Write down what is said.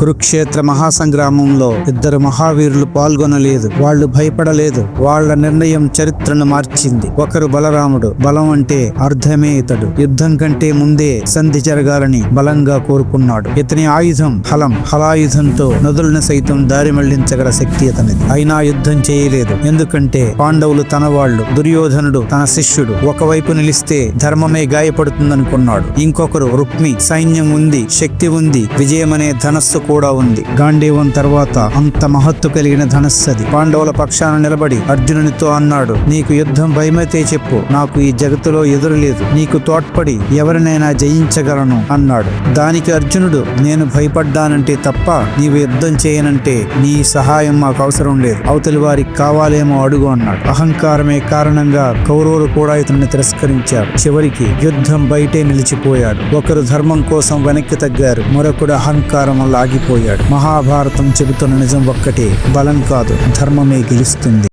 కురుక్షేత్ర మహాసంగ్రామంలో ఇద్దరు మహావీరులు పాల్గొనలేదు. వాళ్ళు భయపడలేదు. వాళ్ళ నిర్ణయం చరిత్రను మార్చింది. ఒకరు బలరాముడు బలం అంటే అర్థమే ఇతడు. యుద్ధం కంటే ముందే సంధి జరగాలని బలంగా కోరుకున్నాడు. ఇతని ఆయుధం హలం. హలాయుధంతో నదులను సైతం దారి మళ్ళించగల శక్తి అతనిది. అయినా యుద్ధం చేయలేదు. ఎందుకంటే పాండవులు తన వాళ్ళు దుర్యోధనుడు తన శిష్యుడు. ఒకవైపు నిలిస్తే ధర్మమే గాయపడుతుందనుకున్నాడు. ఇంకొకరు రుక్మి సైన్యం ఉంది శక్తి ఉంది విజయమనే ధనస్సు కూడా ఉంది. గాంధీవం తర్వాత అంత మహత్తు కలిగిన ధనస్సది. పాండవుల పక్షాన నిలబడి అర్జునునితో అన్నాడు నీకు యుద్ధం భయమైతే చెప్పు. నాకు ఈ జగత్తులో ఎదురు లేదు. నీకు తోడ్పడి ఎవరినైనా జయించగలను అన్నాడు. దానికి అర్జునుడు నేను భయపడ్డానంటే తప్ప నీవు యుద్ధం చేయనంటే నీ సహాయం మాకు అవసరం లేదు. అవతలి వారికి కావాలేమో అడుగు అన్నాడు. అహంకారమే కారణంగా కౌరవులు కూడా ఇతన్ని తిరస్కరించారు. చివరికి యుద్ధం బయటే నిలిచిపోయాడు. ఒకరు ధర్మం కోసం వెనక్కి తగ్గారు. మరొకడు అహంకారం లాగి ఆగిపోయాడు. మహాభారతం చెబుతున్న నిజం ఒక్కటే బలం కాదు ధర్మమే గెలుస్తుంది.